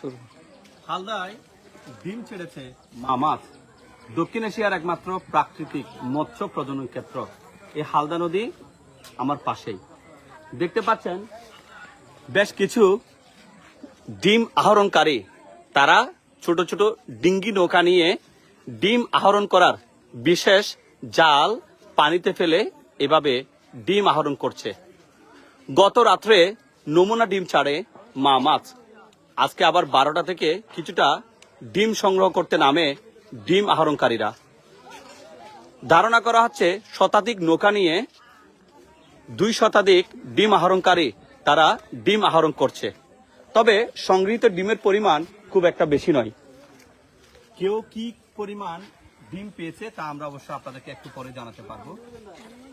শুরু। হালদায় ডিম ছেড়েছে মা। দক্ষিণ এশিয়ার একমাত্র প্রাকৃতিক মৎস্য প্রজনন ক্ষেত্র। এই হালদা নদী আমার পাশেই। দেখতে পাচ্ছেন বেশ কিছু ডিম আহরণকারী। তারা ছোট ছোট ডিঙ্গি নৌকা নিয়ে ডিম আহরণ করার বিশেষ জাল পানিতে ফেলে এভাবে ডিম আহরণ করছে। গত রাত্রে নমুনা ডিম ছাড়ে মা মাছ। আজকে আবার বারোটা থেকে কিছুটা ডিম সংগ্রহ করতে নামে ডিম আহরণকারীরা। ধারণা করা হচ্ছে শতাধিক নৌকা নিয়ে দুই শতাধিক ডিম আহরণকারী তারা ডিম আহরণ করছে। তবে সংগৃহীত ডিমের পরিমাণ খুব একটা বেশি নয়। কেউ কি পরিমাণ ডিম পেয়েছে তা আমরা অবশ্য আপনাদেরকে একটু পরে জানাতে পারব।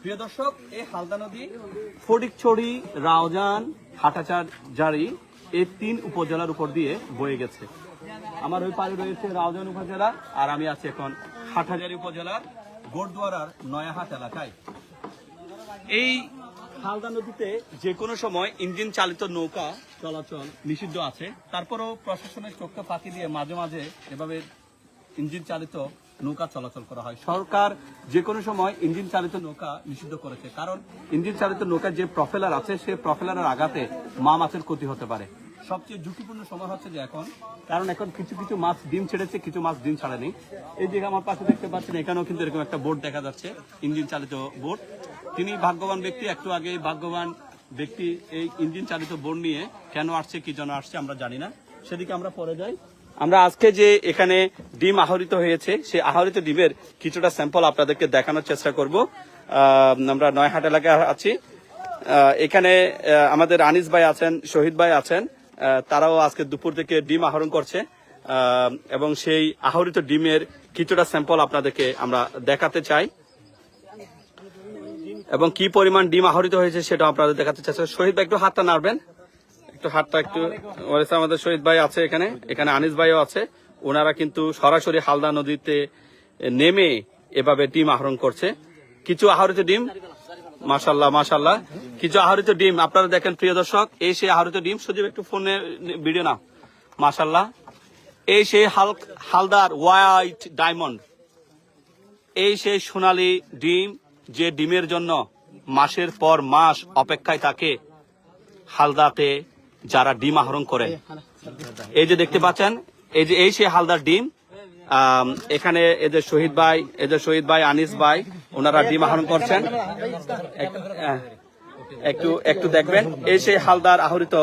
প্রিয় দর্শক, এই হালদা নদী, ফটিকছড়ি, রাওজান হাটাচার জারি এই তিন উপজেলার উপর দিয়ে বয়ে গেছে। আমার ওই পারে রয়েছে রাউজান উপজেলা, আর আমি আছি এখন হাটহাজারি উপজেলার গোড়দুয়ারার নয়াহাট এলাকায়। এই হালদা নদীতে যে কোনো সময় ইঞ্জিন চালিত নৌকা চলাচল নিষিদ্ধ আছে। তারপরও প্রশাসনের চোখকে ফাঁকি দিয়ে মাঝে মাঝে এভাবে ইঞ্জিন চালিত নৌকা চলাচল করা হয়। সরকার যে কোনো সময় ইঞ্জিন চালিত নৌকা নিষিদ্ধ করেছে, কারণ ইঞ্জিন চালিত নৌকার যে প্রফেলার আছে সেই প্রফেলারের আঘাতে মা মাছের ক্ষতি হতে পারে। সবচেয়ে ঝুঁকিপূর্ণ সময় হচ্ছে যে এখন, কারণ এখন কিছু কিছু মাছ ডিম ছেড়েছে, কিছু মাছ ডিম ছাড়েনি এই যে আমার পাশে দেখতে পাচ্ছেন, এখানেও কিন্তু এরকম একটা বোট দেখা যাচ্ছে ইঞ্জিন চালিত বোট। তিনি ভাগ্যবান ব্যক্তি, একটু আগে ভাগ্যবান ব্যক্তি এই ইঞ্জিন চালিত বোট নিয়ে কেন আসছে, কি জন্য আসছে আমরা জানি না। সেদিকে আমরা পরে যাই। আমরা আজকে যে এখানে ডিম আহরিত হয়েছে, সেই আহরিত ডিমের কিছুটা স্যাম্পল আপনাদেরকে দেখানোর চেষ্টা করব। আমরা নয়হাট এলাকায় আছি। এখানে আমাদের আনিস ভাই আছেন, শহীদ ভাই আছেন। তারাও আজকে দুপুর থেকে ডিম আহরণ করছে এবং সেই আহরিত ডিমের কিছুটা স্যাম্পল আপনাদেরকে আমরা দেখাতে চাই। এবং কি পরিমাণ ডিম আহরিত হয়েছে সেটা আপনাদের দেখাতে চাচ্ছি শহীদ ভাই, একটু হাতটা নাড়বেন। একটু হাতটা একটু আমাদের শহীদ ভাই আছে এখানে। এখানে আনিস ভাইও আছে। ওনারা কিন্তু সরাসরি হালদা নদীতে নেমে এভাবে ডিম আহরণ করছে। কিছু আহরিত ডিম মাশাল্লাহ মাশাল্লাহ কিছু আহরিত ডিম, আপনারা দেখেন প্রিয় দর্শক, এই সেই আহরিত ডিম, সজীব একটু ফোনে ভিডিও নাও। মাশাল্লাহ এই সেই হাল হালদার হোয়াইট ডায়মন্ড। এই সেই সোনালী ডিম, যে ডিমের জন্য মাসের পর মাস অপেক্ষায় থাকে, হালদাতে যারা ডিম আহরণ করে। এই যে দেখতে পাচ্ছেন, এই যে এই সেই হালদার ডিম এখানে এদের শহীদ ভাই, এদের শহীদ ভাই আনিস ভাই ওনারা ডিম আহরণ করছেন। একটু একটু দেখবেন। এই সেই হালদার আহরিত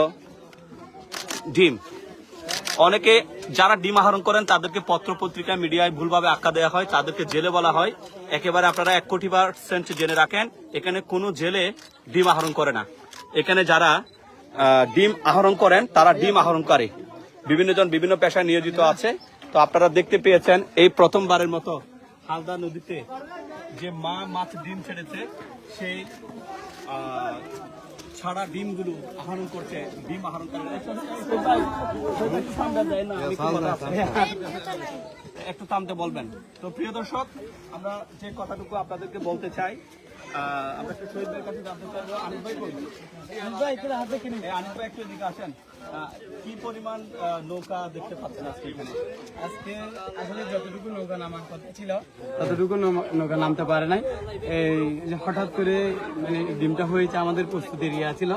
ডিম। অনেকে যারা ডিম আহরণ করেন, তাদেরকে পত্র পত্রিকা মিডিয়ায় ভুলভাবে আখ্যা দেওয়া হয়, তাদেরকে জেলে বলা হয়। একেবারে আপনারা এক কোটি পার্সেন্ট জেনে রাখেন, এখানে কোনো জেলে ডিম আহরণ করে না। এখানে যারা ডিম আহরণ করেন, তারা ডিম আহরণকারী। বিভিন্ন জন বিভিন্ন পেশায় নিয়োজিত আছে। তো আপনারা দেখতে পেয়েছেন, এই প্রথমবারের মতো হালদা নদীতে যে মা মাছ ডিম ছেড়েছে সেই ছাড়া ডিমগুলো আহরণ করছে, ডিম আহরণ একটু থামতে বলবেন। তো প্রিয় দর্শক, আমরা যে কথাটুকু আপনাদেরকে বলতে চাই আমরা একটু শহীদ ভাইয়ের কাছে জানতে চাইব আনিস ভাই কই আনিস ভাই একটু হাতে কিনে আনিস ভাই একটু এদিকে আসেন। কি পরিমাণ নৌকা দেখতে পাচ্ছেন আজকে এখানে? আজকে আসলে যতটুকু নৌকা নামার কথা ছিল ততটুকু নৌকা নামতে পারে নাই। এই যে হঠাৎ করে মানে ডিমটা হয়েছে আমাদের প্রস্তুতি ইয়া ছিল।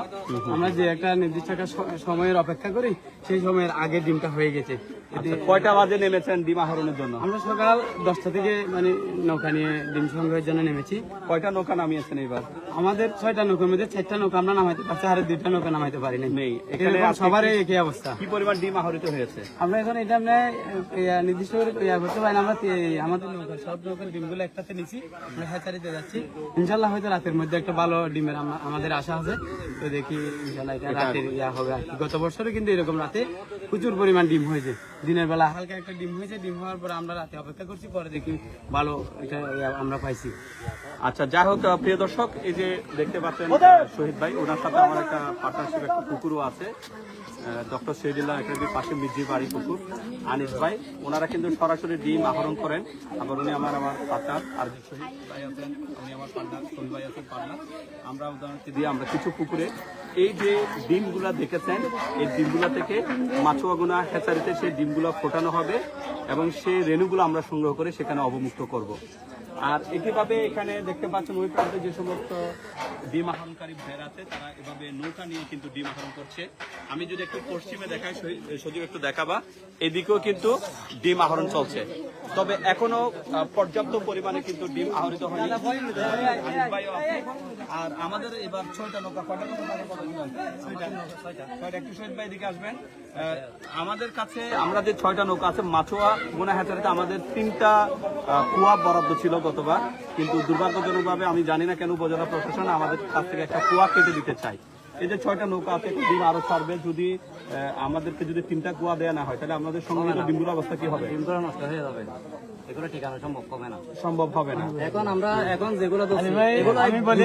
আমরা যে একটা নির্দিষ্ট একটা সময়ের অপেক্ষা করি সেই সময়ের আগে ডিমটা হয়ে গেছে। এতে কয়টা বাজে নেমেছেন ডিম আহরণের জন্য? আমরা সকাল দশটা থেকে মানে নৌকা নিয়ে ডিম সংগ্রহের জন্য নেমেছি। কয়টা নৌকা নামিয়েছেন এবার আমাদের ছয়টা নৌকার মধ্যে চারটা নৌকা আমরা নামাইতে পারছি আর দুইটা নৌকা নামাইতে পারি নাই। এখানে এখানে একই অবস্থা। কি পরিমাণ ডিম আহরিত হয়েছে? আমরা এখন এটা আমরা নির্দিষ্ট করে ইয়া করতে পারি আমরা আমাদের নৌকা সব নৌকার ডিমগুলো একসাথে নিছি আমরা হ্যাচারিতে যাচ্ছি। ইনশাল্লাহ হয়তো রাতের মধ্যে একটা ভালো ডিমের আমাদের আশা আছে তো দেখি ইনশাল্লাহ এটা রাতের ইয়া হবে আর গত বছরও কিন্তু এরকম রাতে প্রচুর পরিমাণ ডিম হয়েছে। দিনের বেলা হালকা একটা ডিম হয়েছে ডিম হওয়ার পর আমরা রাতে অপেক্ষা করছি পরে দেখি ভালো এটা আমরা পাইছি। আচ্ছা যাই হোক প্রিয় দর্শক এই যে দেখতে পাচ্ছেন শহীদ ভাই ওনার সাথে আমার একটা পার্টনারশিপ একটা পুকুরও আছে। ডক্টর শহীদুল্লাহ একাডেমির পাশে মির্জি বাড়ি পুকুর। আনিস ভাই ওনারা কিন্তু সরাসরি ডিম আহরণ করেন। আবার উনি আমার আমার পার্টনার আর শহীদ ভাই আছেন উনি আমার পার্টনার শহীদ ভাই আছেন পার্টনার। আমরা উদাহরণকে দিয়ে আমরা কিছু পুকুরে এই যে ডিমগুলা দেখেছেন এই ডিমগুলা থেকে মাছুয়াগুনা হেচারিতে সেই ডিমগুলো ফোটানো হবে এবং সেই রেণুগুলো আমরা সংগ্রহ করে সেখানে অবমুক্ত করব। আর একইভাবে এখানে দেখতে পাচ্ছেন ওই প্রান্তে যে সমস্ত ডিম আহরণকারী ভাইয়েরা আছে, তারা এভাবে নৌকা নিয়ে কিন্তু ডিম আহরণ করছে। আমি যদি একটু পশ্চিমে দেখাই সজীব একটু দেখাবা। এদিকেও কিন্তু ডিম আহরণ চলছে। তবে এখনও পর্যাপ্ত পরিমাণে কিন্তু ডিম আহরিত হয়নি। আর আমাদের এবার ছয়টা নৌকা, কয়টা ছয়টা একটু শহীদ ভাই এদিকে আসবেন। আমাদের কাছে, আমরা যে ছয়টা নৌকা আছে, মাছোয়া, গোনা হ্যাচারিতে আমাদের তিনটা কুয়া বরাদ্দ ছিল গতবার। কিন্তু দুর্ভাগ্যজনকভাবে আমি জানি না কেন উপজেলা প্রশাসন আমাদের কাছ থেকে একটা কুয়া কেটে দিতে চাই এই যে ছয়টা নৌকা আছে ডিম আরও ছাড়বে যদি আমাদেরকে যদি তিনটা কুয়া দেওয়া না হয় তাহলে আমাদের সংগ্রহ ডিমগুলোর অবস্থা কি হবে? ডিমগুলো নষ্ট হয়ে যাবে। এগুলো ঠিকানা সম্ভব হবে না। সম্ভব হবে না। এখন আমরা এখন যেগুলো আলী ধরছি, ভাই এগুলো আমি বলি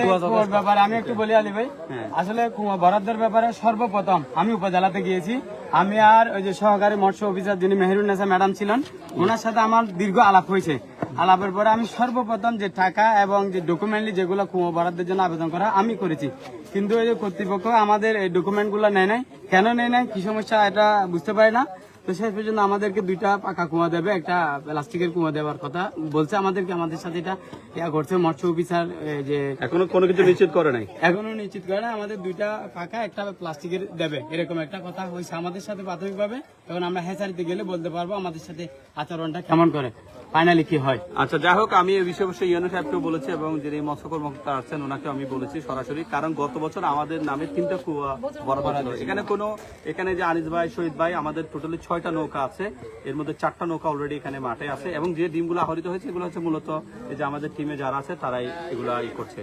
ব্যাপারে আমি একটু বলি আলী ভাই। হ্যাঁ। আসলে কুয়া বরাদ্দের ব্যাপারে সর্বপ্রথম আমি উপজেলাতে গিয়েছি। আমি আর ওই যে সহকারী মৎস্য অফিসার যিনি মেহরুন্নেসা ম্যাডাম ছিলেন ওনার সাথে আমার দীর্ঘ আলাপ হয়েছে। আলাপের পরে আমি সর্বপ্রথম যে টাকা এবং যে ডকুমেন্টলি যেগুলো কুমো বরাদ্দের জন্য আবেদন করা, আমি করেছি। কিন্তু এই যে কর্তৃপক্ষ আমাদের এই ডকুমেন্টগুলো নেয় নাই। কেন নেয় নাই? কি সমস্যা এটা বুঝতে পারি না। তো শেষ পর্যন্ত আমাদেরকে দুইটা পাকা কুয়া দেবে একটা প্লাস্টিকের কুয়া দেওয়ার কথা। বলছে আমাদেরকে আমাদের সাথে এটা ইয়া করছে মৎস্য অফিসার যে এখনও কোনো কিছু নিশ্চিত করে নাই? এখনও নিশ্চিত করে না আমাদের দুইটা পাকা একটা প্লাস্টিকের দেবে এরকম একটা কথা হয়েছে আমাদের সাথে প্রাথমিকভাবে। এখন আমরা হেসারিতে গেলে বলতে পারব আমাদের সাথে আচরণটা কেমন করে ফাইনালি কি হয়। আচ্ছা যাই হোক আমি এই বিষয়ে অবশ্যই ইউনো সাহেবকেও বলেছি এবং যিনি মৎস্য কর্মকর্তা আছেন ওনাকে আমি বলেছি সরাসরি কারণ গত বছর আমাদের নামে তিনটা কুয়া বরাবর এখানে কোনো এখানে যে আনিস ভাই শহীদ ভাই আমাদের টোটালি ছয়টা নৌকা আছে। এর মধ্যে চারটা নৌকা অলরেডি এখানে মাঠে আছে এবং যে ডিমগুলো আহরিত হয়েছে এগুলো হচ্ছে মূলত এই যে আমাদের টিমে যারা আছে তারাই এগুলা ই করছে।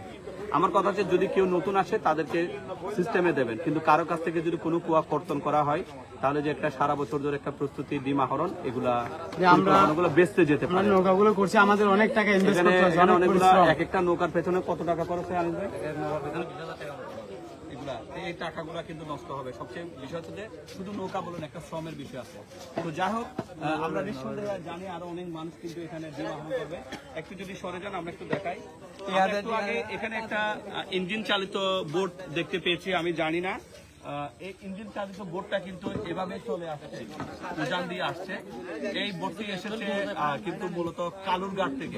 আমার কথা হচ্ছে যদি কেউ নতুন আসে তাদেরকে সিস্টেমে দেবেন। কিন্তু কারও কাছ থেকে যদি কোনো কুয়া কর্তন করা হয় তাহলে যে একটা সারা বছর ধরে একটা প্রস্তুতি ডিম আহরণ এগুলা আমরা- বেচতে যেতে পারি। নৌকাগুলো করছি আমাদের অনেক টাকা ইনভেস্ট করতে অনেকগুলা। এক একটা নৌকার পেছনে কত টাকা খরচ হয় আনিস ভাই এই টাকাগুলা কিন্তু নষ্ট হবে। সবচেয়ে বিষয় হচ্ছে যে শুধু নৌকা বলুন একটা শ্রমের বিষয় আছে। তো যাই হোক আমরা নিঃসন্দেহে জানি আরও অনেক মানুষ কিন্তু এখানে করবে। একটু যদি সরে যান আমরা একটু দেখাই। একটু আগে এখানে একটা ইঞ্জিন চালিত বোট দেখতে পেয়েছি আমি জানি না। এই ইঞ্জিন চালিত বোটটা কিন্তু এভাবে চলে আসছে উজান দিয়ে আসছে। এই বোটটি এসেছে কিন্তু মূলত কালুরঘাট থেকে।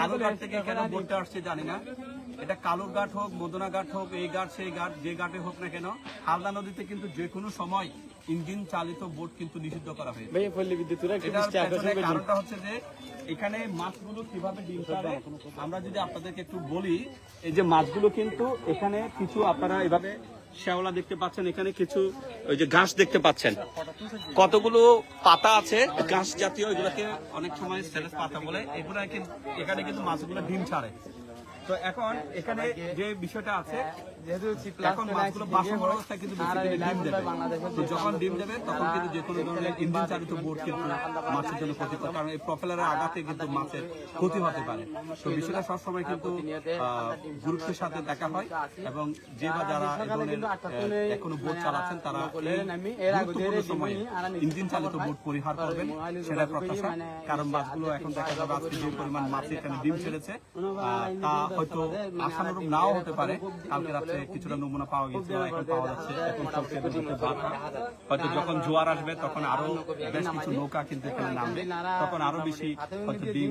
কালুরঘাট থেকে এখানে বোটটা আসছে জানি না। এটা কালুর ঘাট হোক মদনা ঘাট হোক এই ঘাট সেই ঘাট যে ঘাটে হোক না কেন হালদা নদীতে কিন্তু যে কোনো সময় ইঞ্জিন চালিত বোট কিন্তু নিষিদ্ধ করা হয়েছে। কারণটা হচ্ছে যে এখানে মাছগুলো কীভাবে ডিম পারে আমরা যদি আপনাদেরকে একটু বলি এই যে মাছগুলো কিন্তু এখানে কিছু আপনারা এভাবে শ্যাওলা দেখতে পাচ্ছেন এখানে কিছু ওই যে ঘাস দেখতে পাচ্ছেন। কতগুলো পাতা আছে ঘাস জাতীয় এগুলোকে অনেক সময় সেলেস পাতা বলে এগুলো এখানে কিন্তু মাছগুলো ডিম ছাড়ে। তো এখন এখানে যে বিষয়টা আছে যেহেতু এখন মাছগুলো আসছে, বাসন অবস্থায় কিন্তু আর এই বেশি ডিম দেবে। তো যখন ডিম দেবে তখন কিন্তু যে কোনো ধরনের ইঞ্জিন চালিত বোট কিন্তু মাছের জন্য ক্ষতিকর কারণ এই প্রপেলারের আঘাতে কিন্তু মাছের ক্ষতি হতে পারে। তো বিষয়টা সবসময় কিন্তু গুরুত্বের সাথে দেখা হয় এবং যে বা যারা ধরনের এখনও বোট চালাচ্ছেন তারা গুরুত্বপূর্ণ সময়ে ইঞ্জিন চালিত বোট পরিহার করবেন। সেটা প্রত্যাশা কারণ মাছগুলো এখন দেখা যাবে আজকে যে পরিমাণ মাছ এখানে ডিম ছেড়েছে। তা হয়তো আশানুরূপ নাও হতে পারে কালকে রাত্রে কিছুটা নমুনা পাওয়া এখন পাওয়া যাচ্ছে এখন বাধা। হয়তো যখন জোয়ার আসবে তখন আরও বেশ কিছু নৌকা কিন্তু এখানে নামবে। তখন আরও বেশি হয়তো ডিম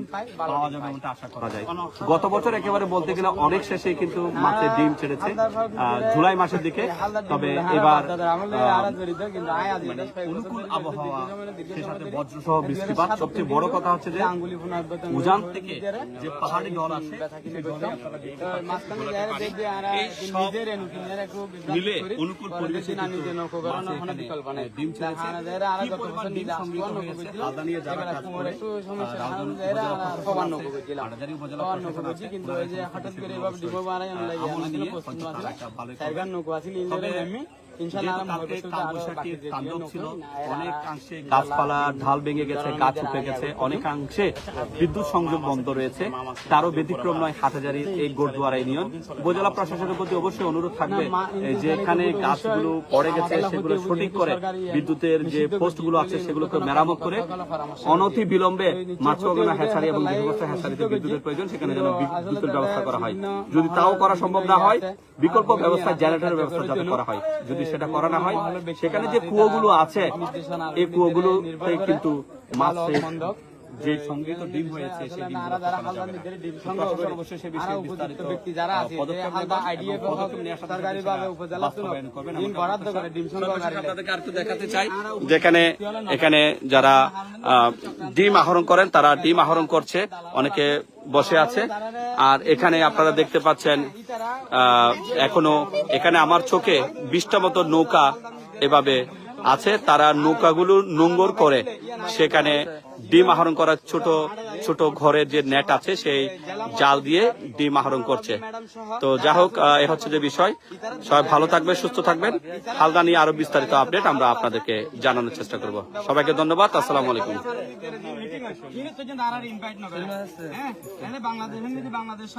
পাওয়া যাবে এমনটা আশা করা যায়। গত বছর একেবারে বলতে গেলে অনেক শেষে কিন্তু মাছের ডিম ছেড়েছে। জুলাই মাসের দিকে। তবে এবার মানে অনুকূল আবহাওয়া সে সাথে বজ্রসহ বৃষ্টিপাত। সবচেয়ে বড় কথা হচ্ছে যে উজান থেকে যে পাহাড়ি জল আসে সেই জলে আপনারা এই সব মিলে অনুকূল পরিবেশে কিন্তু ডিম ওই যে হঠাৎ করে এবার ডিমো বানাই আমি যেহেতু আমরা কালকে ভবিষ্যতে আরও কালবৈশাখীর বাকি যে তাণ্ডব নৌকা ছিল অনেকাংশে গাছপালা ঢাল ভেঙে গেছে গাছ উঠে গেছে অনেকাংশে বিদ্যুৎ সংযোগ বন্ধ রয়েছে। তারও ব্যতিক্রম নয় এই গোরদুয়ারা ইউনিয়ন উপজেলা প্রশাসনের প্রতি অবশ্যই অনুরোধ থাকবে যে এখানে গাছগুলো পড়ে গেছে সেগুলো সঠিক করে বিদ্যুতের যে পোস্টগুলো আছে সেগুলোকে মেরামত করে অনতি বিলম্বে মাছরগনা হ্যাচারি এবং হ্যাচারিতে বিদ্যুতের প্রয়োজন সেখানে যেন বিদ্যুতের ব্যবস্থা করা হয় যদি তাও করা সম্ভব না হয়। বিকল্প ব্যবস্থা জেনারেটরের ব্যবস্থা যাতে করা হয় যদি সেটা করানো হয় সেখানে যে কুয়োগুলো আছে এই কুয়োগুলো কিন্তু মাছের যে সংগৃহীত ডিম হয়েছে সেই। ডিম তো সংগ্রহ প্রশাসন করে, অবশ্যই সে আরও বিষয়ে উপযুক্ত বিস্তারিত ব্যক্তি যারা আছে, সর্বশেষ যেখানে এখানে যারা আহ, ডিম আহরণ করেন তারা ডিম আহরণ করছে অনেকে বসে আছে। আর এখানে আপনারা দেখতে পাচ্ছেন আহ, এখনও এখানে আমার চোখে বিশটা মতো নৌকা এভাবে আছে, তারা নৌকাগুলো নোঙ্গর করে। সেখানে ডিম আহরণ করার ছোট ছোট ঘরের যে নেট আছে, সেই জাল দিয়ে ডিম আহরণ করছে। তো যা হোক এ হচ্ছে যে বিষয়। সবাই ভালো থাকবেন, সুস্থ থাকবেন। হালদা নিয়ে আরও বিস্তারিত আপডেট আমরা আপনাদেরকে জানানোর চেষ্টা করব। সবাইকে ধন্যবাদ, আসসালামু আলাইকুম।